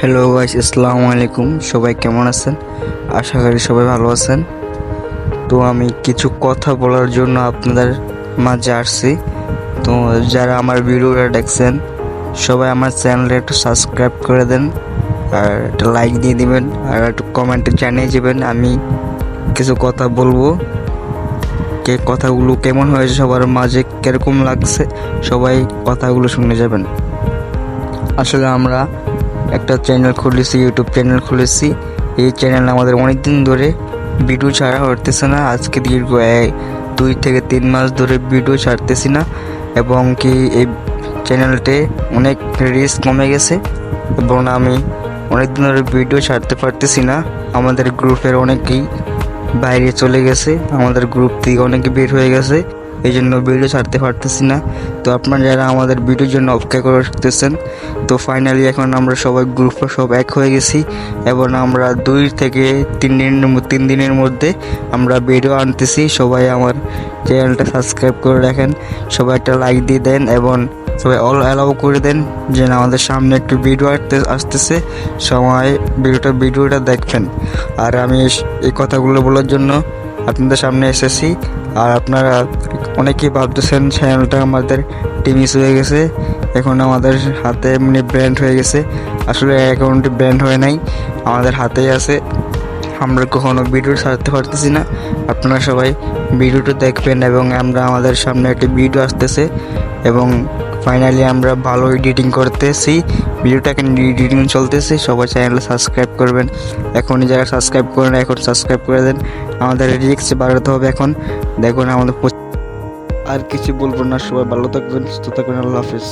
Hello guys আসসালামু আলাইকুম সবাই কেমন আছেন? আশা করি সবাই ভালো আছেন। তো আমি কিছু কথা বলার জন্য আপনাদের মাঝে আসছি। তো যারা আমার ভিডিওটা দেখছেন, সবাই আমার চ্যানেলে একটু সাবস্ক্রাইব করে দেন আর একটা লাইক দিয়ে দিবেন আর একটু কমেন্টে জানিয়ে যাবেন আমি কিছু কথা বলব। কে কথাগুলো কেমন হয়েছে, সবার মাঝে কীরকম লাগছে, সবাই কথাগুলো শুনে যাবেন। আসলে আমরা একটা চ্যানেল খুলেছি ইউটিউব চ্যানেল খুলেছি। এই চ্যানেল আমাদের অনেক দিন ধরে ভিডিও ছাড়া হতেছে না। আজকে দীর্ঘ দুই থেকে তিন মাস ধরে ভিডিও ছাড়তেছি না এবং কি এই চ্যানেলটে অনেক রিস্ক কমে গেছে এবং আমি অনেক দিন ধরে ভিডিও ছাড়তে পারতেছি না। আমাদের গ্রুপের অনেকেই বাইরে চলে গেছে, আমাদের গ্রুপ থেকে অনেকে বের হয়ে গেছে। এই জন্য ভিডিও ছাড়তে পারতেছি না। তো আপনারা যারা আমাদের ভিডিওর জন্য অপেক্ষা করে রাখতেছেন তো ফাইনালি এখন আমরা সবাই গ্রুপে সব এক হয়ে গেছি এবং আমরা দুই থেকে তিন দিনের তিন দিনের মধ্যে আমরা ভিডিও আনতেছি। সবাই আমার চ্যানেলটা সাবস্ক্রাইব করে রাখেন, সবাই একটা লাইক দিয়ে দেন এবং সবাই অল অ্যালাউ করে দেন যে আমাদের সামনে একটু ভিডিও আসতে, আসতেছে। সময় ভিডিওটা ভিডিওটা দেখবেন। আর আমি এই কথাগুলো বলার জন্য আপনাদের সামনে এসেছি আর আপনারা অনেকেই ভাবতেছেন চ্যানেলটা আমাদের টিমিস হয়ে গেছে। এখন আমাদের হাতে এমনি ব্র্যান্ড হয়ে গেছে। আসলে অ্যাকাউন্টে ব্র্যান্ড হয় নাই, আমাদের হাতেই আছে। আমরা কখনো ভিডিও ছাড়তে পারতেছি না। আপনারা সবাই ভিডিওটা দেখবেন এবং আমরা আমাদের সামনে একটি ভিডিও আসতেছে এবং ফাইনালি আমরা ভালো এডিটিং করতেছি, ভিডিওটা এখন এডিটিং চলতেছে, সবাই চ্যানেলে সাবস্ক্রাইব করবেন। এখনই যারা সাবস্ক্রাইব করেন, এখন সাবস্ক্রাইব করে দেন। আমাদের রিক্স বাড়াতে হবে এখন। দেখুন আমাদের আর কিছু বলব না, সবাই ভালো থাকবেন, সুস্থ থাকবেন, আল্লাহ হাফিজ।